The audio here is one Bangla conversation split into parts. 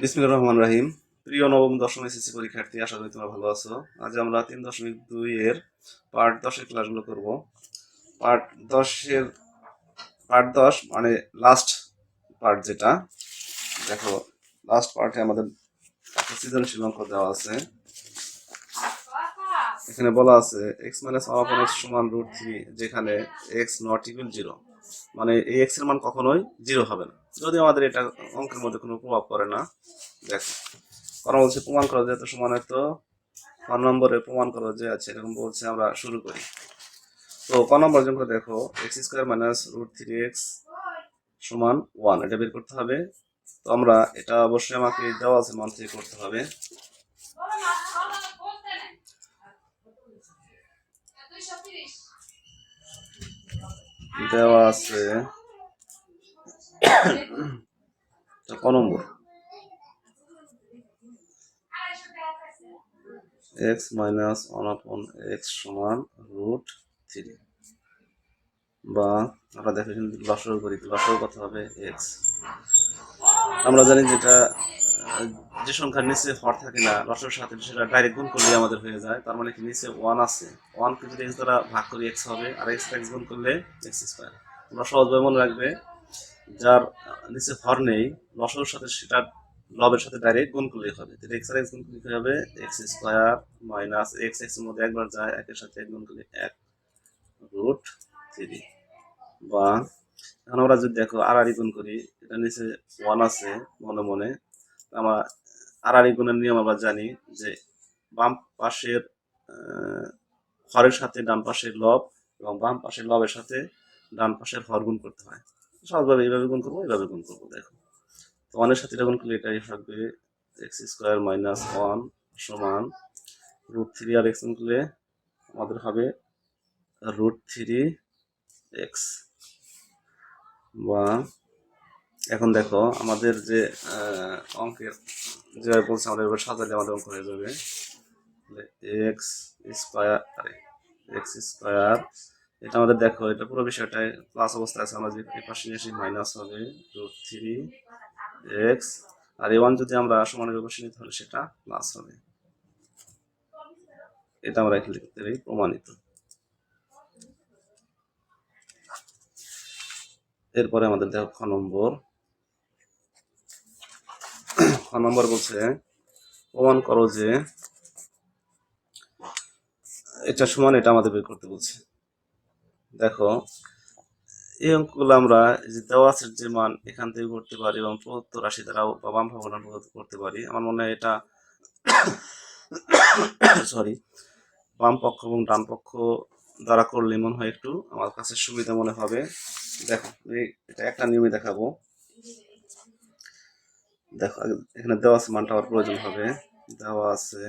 বিসমিল্লাহির রহমান রাহিম। প্রিয় নবম, দশম এসএসসি পরীক্ষার্থী, আশা করি তোমরা ভালো আছো। আজ আমরা তিন দশমিক দুই এর পার্ট দশের ক্লাসগুলো করব। পার্ট দশের পার্ট দশ মানে লাস্ট পার্ট যেটা। দেখো লাস্ট পার্টে আমাদের সৃজনশীল অঙ্ক দেওয়া আছে। এখানে বলা আছে এক্স মাইনাস সমান রুট থ্রি যেখানে এক্স নট ইকুয়াল জিরো মানে এই এক্সের মান কখনোই জিরো হবে না। যদি আমাদের এটা অঙ্কের মধ্যে কোনো প্রভাব পড়ে না, দেখো, কারণ বলছে প্রমাণ করো যেহেতু সমান তো ক নম্বরে প্রমাণ করো যে আছে, এরকম বলছে আমরা শুরু করি। তো ক নম্বর জন্য দেখো X square minus root three X সমান ওয়ান এটা বের করতে হবে। তো আমরা এটা অবশ্যই আমাকে দেওয়া আছে, মান থেকে করতে হবে। দেওয়া আছে। ক নম্বর। X minus one upon X সমান রুট থ্রি। বা আমরা দেখো লসও করি তো লসও কত হবে? এক্স। আমরা জানি যেটা যে সংখ্যার নিচে হর থাকে না, লসের সাথে সেটা ডাইরেক্ট গুণ করলে আমাদের হয়ে যায়। তার মানে কি নিচে ওয়ান আছে। ওয়ানকে যদি এক্স দ্বারা ভাগ করি এক্স হবে, আর এক্স এক্স গুণ করলে এক্স স্কোয়ার তোমরা সহজভাবে মনে রাখবে, যার নিচে হর নেই, লসের সাথে সেটা লবের সাথে ডাইরেক্ট গুণ করলেই হবে। তো এক্স আর এক্স গুণ করলে কি হবে এক্স স্কোয়ার মাইনাস এক্স এক্সের মধ্যে একবার যায়, একের সাথে এক গুণ করলে এক রুট থ্রি বা এখন আমরা যদি দেখো আড়াআড়ি গুণ করি, এটা নিচে ওয়ান আছে মনে মনে। আমরা আড়াআড়ি গুণের নিয়ম আমরা জানি যে বাম পাশের হরের সাথে ডান পাশের লব এবং বাম পাশের লবের সাথে ডান পাশের হর গুণ করতে হয়। সহজভাবে এইভাবে গুণ করব, এইভাবে গুণ করব, দেখো। তো ওয়ানের সাথে এটা গুণ করলে এটাই থাকবে এক্স স্কোয়ার মাইনাস ওয়ান সমান রুট থ্রি আর এক্স করলে আমাদের হবে রুট থ্রি এক্স বা এখন দেখো, আমাদের যে অঙ্কের যেভাবে বলছে, আমাদের এবার সাজালে আমাদের অঙ্ক হয়ে যাবে। এক্স স্কোয়ার এক্স স্কোয়ার এটা আমাদের দেখো, এটা পুরো বিষয়টাই প্লাস অবস্থায় আছে, আমরা যে পাশে নিয়ে মাইনাস হবে রুট থ্রি এক্স আর এ ওয়ান যদি আমরা সমানের বসে নিই, তাহলে সেটা প্লাস হবে। এটা আমরা এখানে লিখতে পারি প্রমাণিত। এরপরে আমাদের দেখো খ নম্বর। খ নম্বর বলছে, প্রমাণ করো যে এটা সমান, এটা আমাদের বের করতে বলছে। দেখো, এই অঙ্কগুলো আমরা যে দেওয়া আছে যে মান, এখান থেকে করতে পারি এবং প্রদত্ত রাশি দ্বারাও বা বাম ভাবনা করতে পারি। আমার মনে হয় এটা সরি বাম পক্ষ এবং ডান পক্ষ দ্বারা করলে মনে হয় একটু আমার কাছে সুবিধা মনে হবে। দেখো এটা একটা নিয়মে দেখাবো। দেখো, এখানে দেওয়া আছে মানটা আমার প্রয়োজন হবে। দেওয়া আছে।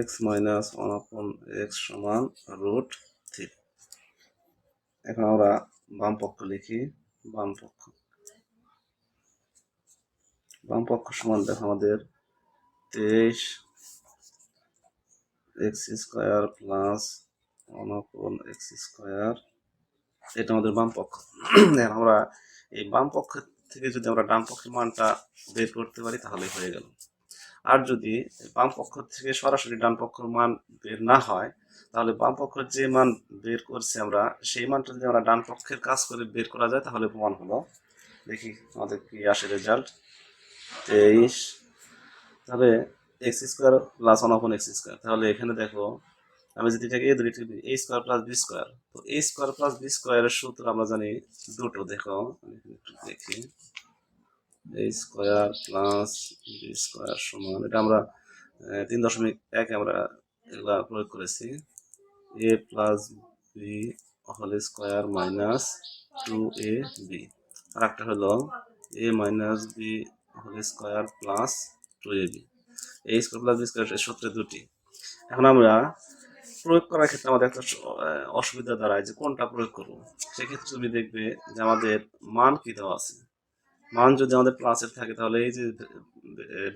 X minus one upon X সমান রুট থ্রি এখন আমরা বাম পক্ষ লিখি, বাম পক্ষ। বাম পক্ষ সমান দেখো আমাদের তেইশ। X square plus one upon X square এটা আমাদের বাম পক্ষ। আমরা এই বাম পক্ষ থেকে যদি আমরা ডান পক্ষের মানটা বের করতে পারি তাহলে হয়ে গেল। আর যদি বাম পক্ষ থেকে সরাসরি ডান পক্ষের মান বের না হয়, তাহলে বাম পক্ষের যে মান বের করছি আমরা, সেই মানটা যদি আমরা ডান পক্ষের কাজ করে বের করা যায়, তাহলে প্রমাণ হলো। দেখি আমাদের কি আসে রেজাল্ট তেইশ। তাহলে X square plus one upon X square তাহলে এখানে দেখো আমি যদি এটাকে এ ধরি A square plus B square তো এ স্কোয়ার প্লাস বি স্কোয়ারের সূত্র আমরা জানি দুটো, দেখো। দেখি। A square plus B square সমান, এটা আমরা তিন দশমিক এক আমরা এগুলা প্রয়োগ করেছি। A plus B whole square minus two A B আর একটা হলো A minus B whole square plus two A B A square plus B square সূত্রে দুটি। এখন আমরা প্রয়োগ করার ক্ষেত্রে আমাদের একটা অসুবিধা দাঁড়ায় যে কোনটা প্রয়োগ করব। সেক্ষেত্রে তুমি দেখবে যে আমাদের মান কি দেওয়া আছে। মান যদি আমাদের প্লাসের থাকে, তাহলে এই যে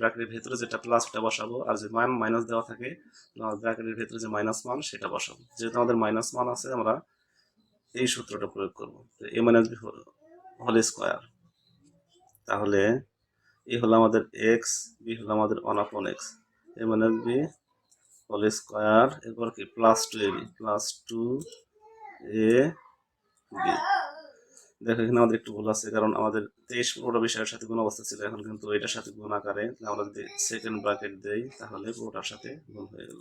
ব্র্যাকেটের ভেতরে যেটা প্লাস ওটা বসাবো, আর যে মান মাইনাস দেওয়া থাকে ব্র্যাকেটের ভেতরে যে মাইনাস মান, সেটা বসাবো। যেহেতু আমাদের মাইনাস মান আছে, আমরা এই সূত্রটা প্রয়োগ করব। A minus B whole square তাহলে এ হলো আমাদের এক্স বি হলো আমাদের one upon X A minus B whole square এরপর কি? Plus two A B plus two A B দেখো, এখানে আমাদের একটু ভুল আছে, কারণ আমাদের তেইশ পুরোটা বিষয়ের সাথে গুণ অবস্থা ছিল, এখন কিন্তু এটার সাথে গুণ আকারে আমরা যদি সেকেন্ড ব্র্যাকেট দেই, তাহলে পুরোটার সাথে গুণ হয়ে গেল।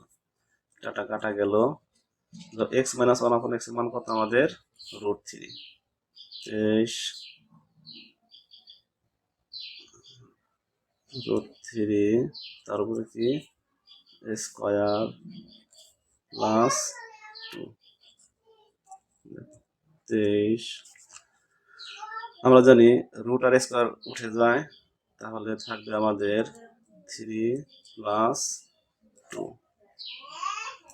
টাটা কাটা গেল। X minus one upon X মান কত আমাদের? রুট থ্রি তেইশ রুট থ্রি তার উপরে কি? স্কোয়ার প্লাস তেইশ। আমরা জানি রুট আর স্কোয়ার উঠে যায়, তাহলে থাকবে আমাদের থ্রি প্লাস টু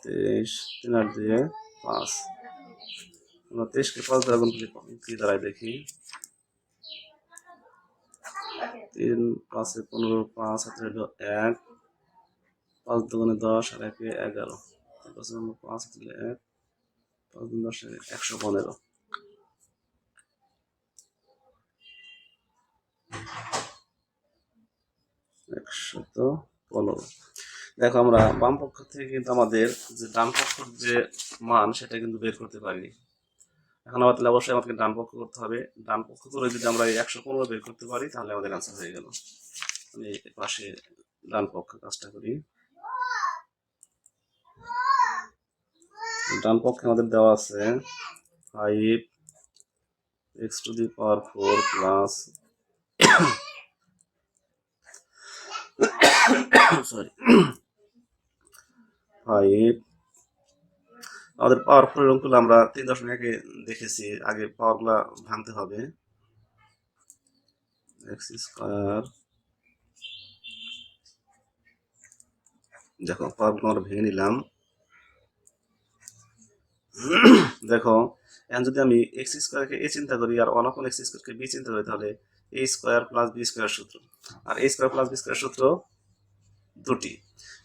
তেইশ, তিন আট দিয়ে পাঁচ। আমরা তেইশকে পাঁচ দ্বারা গুণ কি দাঁড়ায় দেখি। তিন পাঁচে পনেরো, পাঁচ হাতে এক। পাঁচ দুগুণে দশ আর একে এগারো। পাঁচ হাতে হলো এক, পাঁচ দশ একশো পনেরো। একশত পনেরো। দেখো আমরা বাম পক্ষ থেকে কিন্তু আমাদের যে ডান পক্ষের যে মান, সেটা কিন্তু বের করতে পারিনি। এখন আবার তাহলে অবশ্যই আমাদেরকে ডান পক্ষ করতে হবে। ডান পক্ষ করে যদি আমরা এই একশো পনেরো বের করতে পারি, তাহলে আমাদের আনসার হয়ে গেল। আমি পাশে ডান পক্ষ কাজটা করি। ডান পক্ষে আমাদের দেওয়া আছে five X to the power four plus sorry five আমাদের পাওয়ারফুল অঙ্কগুলো আমরা তিন দশমিক আগে দেখেছি, আগে পাওয়ারগুলা ভাঙতে হবে। এক্স স্কোয়ার দেখো পাওয়ারগুলো আমরা ভেঙে নিলাম। দেখো, এখন যদি আমি এক্স স্কোয়ারকে এ চিন্তা করি আর ওয়ান আপন এক্স স্কোয়ারকে বি চিন্তা করি, তাহলে A square plus B square সূত্র। আর A square plus B square সূত্র দুটি।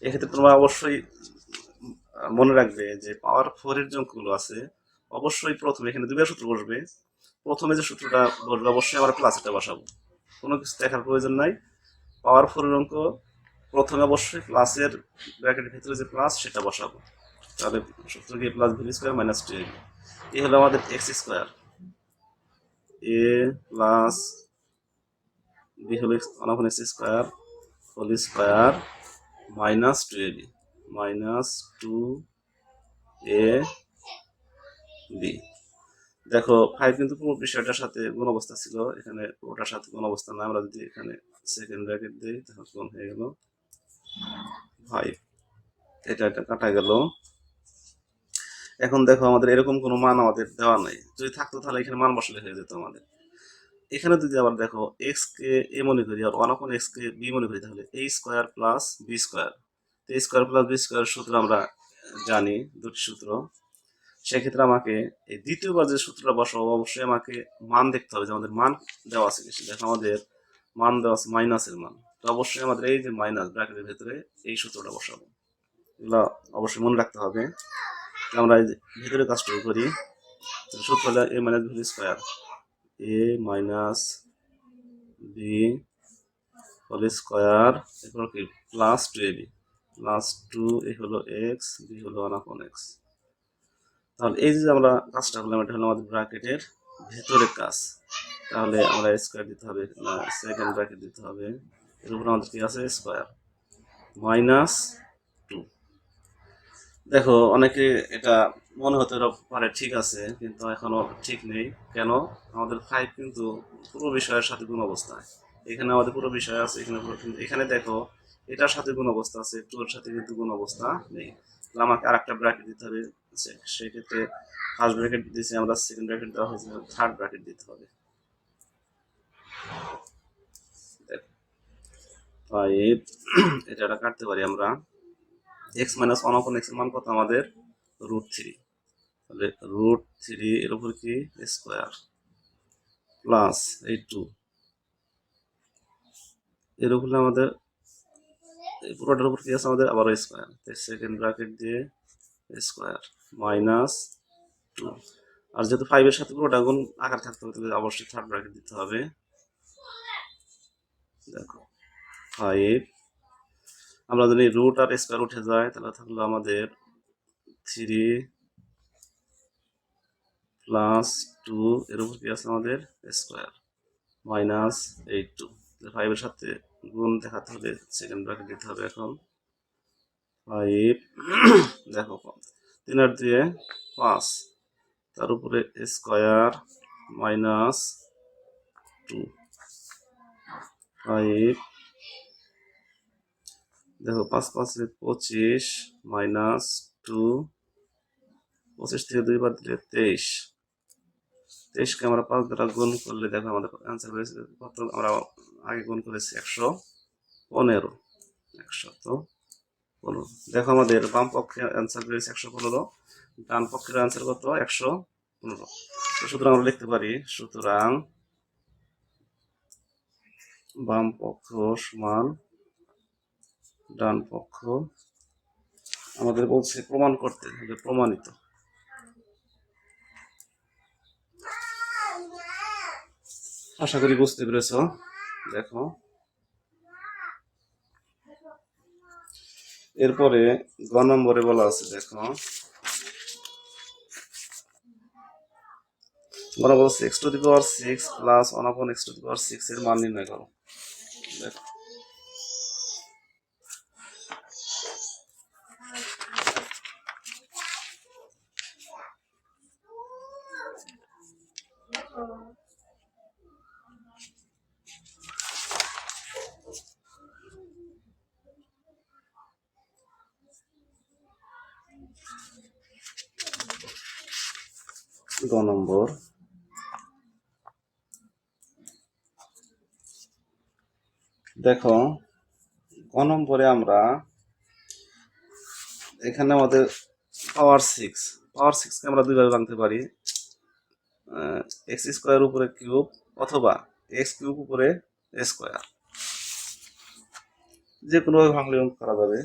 এক্ষেত্রে তোমরা অবশ্যই মনে রাখবে যে পাওয়ার ফোর এর যে আছে। অবশ্যই প্রথমে এখানে দুইবার সূত্র বসবে। প্রথমে যে সূত্রটা বসবে, অবশ্যই আমরা প্লাস এটা বসাবো। কোনো কিছু দেখার প্রয়োজন নাই। পাওয়ার ফোর এর অঙ্ক, প্রথমে অবশ্যই প্লাসের ব্র্যাকেটের ভিতরে যে প্লাস সেটা বসাবো। তাহলে সূত্র গিয়ে plus B square minus two A হলো আমাদের X square A plus B হলো one upon X square whole square minus two A B minus two A B দেখো ফাইভ কিন্তু পুরো বিষয়টার সাথে গুণ অবস্থা ছিল। এখানে ওটার সাথে কোন অবস্থা না আমরা যদি এখানে সেকেন্ড ব্র্যাকেট দিই, তাহলে কোন হয়ে গেল ফাইভ এটা এটা কাটা গেল। এখন দেখো আমাদের এরকম কোনো মান আমাদের দেওয়া নাই। যদি থাকতো তাহলে এখানে মান বসালে হয়ে যেত আমাদের। এখানে যদি আবার দেখো এক্স কে এ মনে করি আর ওয়ান আপন এক্স কে বি মনে করি, তাহলে A square plus B square A square plus B square সূত্র আমরা জানি, দুটি সূত্র। সেক্ষেত্রে আমাকে এই দ্বিতীয়বার যে সূত্রটা বসাবো, অবশ্যই আমাকে মান দেখতে হবে যে আমাদের মান দেওয়া আছে কিছু দেখো আমাদের মান দেওয়া আছে মাইনাসের মান। তো অবশ্যই আমাদের এই যে মাইনাস ব্র্যাকেটের ভেতরে এই সূত্রটা বসাবো। এগুলো অবশ্যই মনে রাখতে হবে। তো আমরা ভিতরে কাজটা করি সূত্র হলো A minus B square A minus B whole square এরপর কি? Plus two A B plus two A হলো এক্স বি হলো আপন এক্স তাহলে এই যে আমরা কাজটা করলাম, এটা হলো আমাদের ব্র্যাকেটের ভেতরের কাজ। তাহলে আমরা স্কোয়ার দিতে হবে, না সেকেন্ড ব্র্যাকেট দিতে হবে। এর উপর আমাদের কি আছে? স্কোয়ার মাইনাস দেখো, অনেকে এটা মনে হতে পারে ঠিক আছে, কিন্তু এখনও ঠিক নেই। কেন? আমাদের ফাইভ কিন্তু পুরো বিষয়ের সাথে গুণ অবস্থায় এখানে আমাদের পুরো বিষয় আছে, এখানে এখানে দেখো, এটার সাথে গুণ অবস্থা আছে টু এর সাথে কিন্তু গুণ অবস্থা নেই। তাহলে আমাকে আর একটা ব্র্যাকেট দিতে হবে। সেক্ষেত্রে ফার্স্ট ব্র্যাকেট দিয়েছি আমরা সেকেন্ড ব্র্যাকেট দেওয়া হয়েছে থার্ড ব্র্যাকেট দিতে হবে। ফাইভ এটা কাটতে পারি আমরা। এক্স মাইনাস ওয়ান অপন এক্সের মান কত? আমাদের রুট থ্রি তাহলে রুট থ্রি এর উপর কি? স্কোয়ার প্লাস এই টু এর উপরে আমাদের, এই পুরোটার উপর কি আছে? আমাদের আবার স্কোয়ার সেকেন্ড ব্র্যাকেট দিয়ে স্কোয়ার মাইনাস টু আর যেহেতু ফাইভের সাথে পুরোটা গুণ আকার থাকতে হবে, তাহলে অবশ্যই থার্ড ব্র্যাকেট দিতে হবে। দেখো ফাইভ আমরা যদি রুট আর স্কোয়ার উঠে যায় তাহলে থাকল আমাদের থ্রি প্লাস টু এর উপর কি আছে আমাদের? স্কোয়ার মাইনাস এইট টু ফাইভের সাথে গুণ দেখাতে হলে সেকেন্ড ব্র্যাকেট দিতে হবে এখন। ফাইভ দেখো তিন আর দিয়ে পাঁচ। তার উপরে স্কোয়ার মাইনাস টু ফাইভ দেখো, পাঁচ, পাঁচে পঁচিশ, মাইনাস টু, পঁচিশ থেকে দুই দুইবার দিলে তেইশ। তেইশকে আমরা পাঁচ দ্বারা গুণ করলে দেখো আমাদের অ্যান্সার হয়েছে কত আমরা আগে গুণ করেছি একশো পনেরো। একশত পনেরো। দেখো আমাদের বাম পক্ষে অ্যান্সার হয়েছে একশো পনেরো। ডান পক্ষের অ্যান্সার কত? একশো পনেরো। সুতরাং আমরা লিখতে পারি, সুতরাং বাম পক্ষ সমান ডান পক্ষ। আমাদের বলছে প্রমাণ করতে হবে, প্রমাণিত। আশা করি বুঝতে পেরেছ। দেখো। এরপরে গ নম্বরে বলা আছে, দেখো। বলা বলছে X to the power six plus one upon X to the power six এর মান নির্ণয় করো। দেখো। গ নম্বর। দেখো ক নম্বরে আমরা এখানে আমাদের পাওয়ার সিক্স পাওয়ার সিক্সকে আমরা দুইভাবে ভাঙতে পারি। এক্স স্কোয়ার উপরে কিউব অথবা এক্স কিউব উপরে স্কোয়ার যে কোনোভাবে ভাঙলে করা যাবে।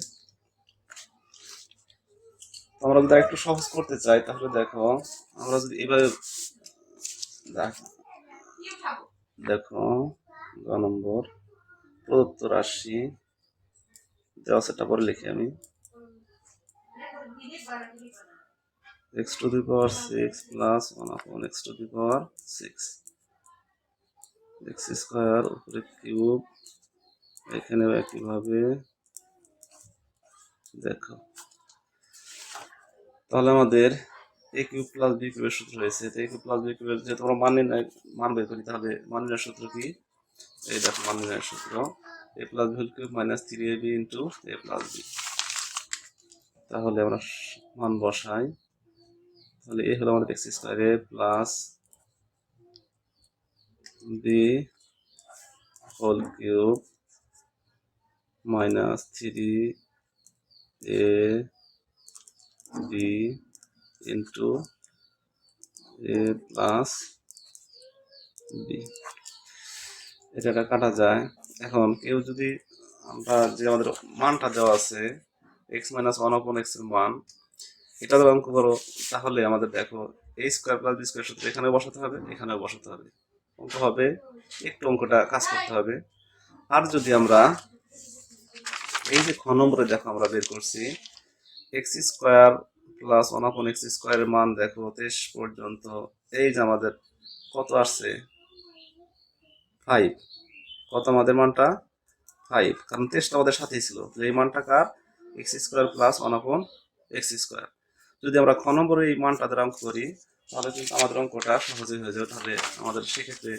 আমরা যদি একটু সহজ করতে চাই, তাহলে দেখো, আমরা যদি এভাবে দেখো গ নম্বর, প্রদত্ত রাশি, দেওয়া সেটা পরে লিখি আমি। X to the power six plus one upon X to the power six X square উপরে কিউব এখানে একইভাবে, দেখো। তাহলে আমাদের এ কিউব প্লাস বি কিউবের সূত্র রয়েছে। তো এ কিউব প্লাস বি কিউবের যেহেতু আমরা মান নির্ণয় মান বের করি, তাহলে মান নির্ণয়ের সূত্র কি? এই দেখো, মান নির্ণয়ের সূত্র। A plus B whole cube minus three A B into A plus B তাহলে আমরা মান বসাই। তাহলে এ হলো আমাদের X square A plus B whole cube minus three A B into A plus B এটা কাটা যায়। এখন কেউ যদি আমরা যে আমাদের মানটা দেওয়া আছে এক্স মাইনাস ওয়ান অপন এক্সের মান, এটা যদি অঙ্ক করো, তাহলে আমাদের দেখো A square plus B square সূত্র এখানেও বসাতে হবে, এখানেও বসাতে হবে। অঙ্ক হবে, একটু অঙ্কটা কাজ করতে হবে। আর যদি আমরা এই যে খ নম্বরে দেখো আমরা বের করছি X square plus one upon X স্কোয়ারের মান দেখো তেইশ পর্যন্ত। এই যে আমাদের কত আসছে? ফাইভ কত আমাদের মানটা? ফাইভ কারণ তেইশটা আমাদের সাথেই ছিল। তো এই মানটা কার? X square plus one upon X square. যদি আমরা খ নম্বরে এই মানটা দ্বারা অঙ্ক করি, তাহলে কিন্তু আমাদের অঙ্কটা সহজেই হয়ে যাবে। তাহলে আমাদের সেক্ষেত্রে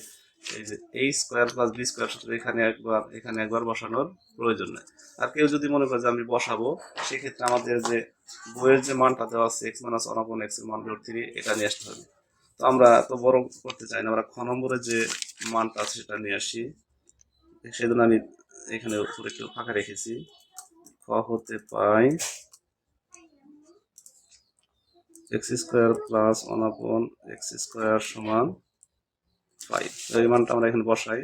এই যে এই স্কোয়ার প্লাস বি স্কোয়ার সূত্র এখানে একবার এখানে একবার বসানোর প্রয়োজন নেই। আর কেউ যদি মনে করে যে আমি বসাবো, সেক্ষেত্রে আমাদের যে বইয়ের যে মানটা দেওয়া আছে এক্স মাইনাস ওয়ান এক্স মান রুট থ্রি এটা নিয়ে আসতে হবে। তো আমরা তো বড় করতে চাই না, আমরা খ নম্বরে যে মানটা আছে সেটা নিয়ে আসি। সেজন্য আমি এখানে ফাঁকা রেখেছি। খ হতে পাই X square plus one upon X square সমান ফাইভ এই মানটা আমরা এখানে বসাই।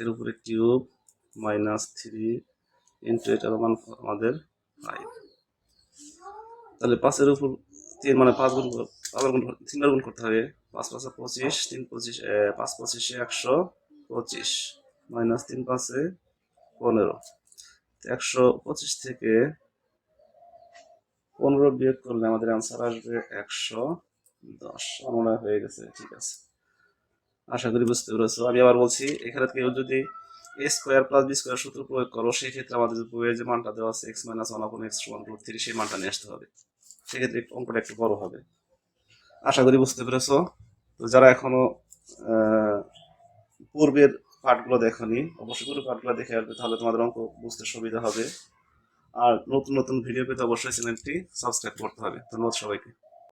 এর উপরে কিউব মাইনাস থ্রি ইন্টু এটার মান আমাদের ফাইভ তাহলে পাঁচের উপর তিন মানে পাঁচ গুণ আবার গুণ তিনবার গুণ করতে হবে। পাঁচ পাঁচে পঁচিশ, তিন পঁচিশ পাঁচ পঁচিশে একশো পঁচিশ। মাইনাস তিন পাঁচে পনেরো। একশো পঁচিশ থেকে পনেরো বিয়োগ করলে আমাদের আনসার আসবে একশো দশ। মনে হয়ে গেছে, ঠিক আছে। আশা করি বুঝতে পেরেছ। আমি আবার বলছি, এখানে কেউ যদি A square plus B square সূত্র প্রয়োগ করো সেই ক্ষেত্রে আমাদের বইয়ের যে মানটা দেওয়া আছে X minus one upon X one root three সেই মানটা নিয়ে আসতে হবে। সেক্ষেত্রে অঙ্কটা একটু বড় হবে। আশা করি বুঝতে পেরেছ। তো যারা এখনও পূর্বের পাঠগুলো দেখনি, অবশ্যই পুরো পাঠগুলো দেখে আসবে, তাহলে তোমাদের অঙ্ক বুঝতে সুবিধা হবে। আর নতুন নতুন ভিডিও পেতে অবশ্যই চ্যানেলটি সাবস্ক্রাইব করতে হবে। ধন্যবাদ সবাইকে।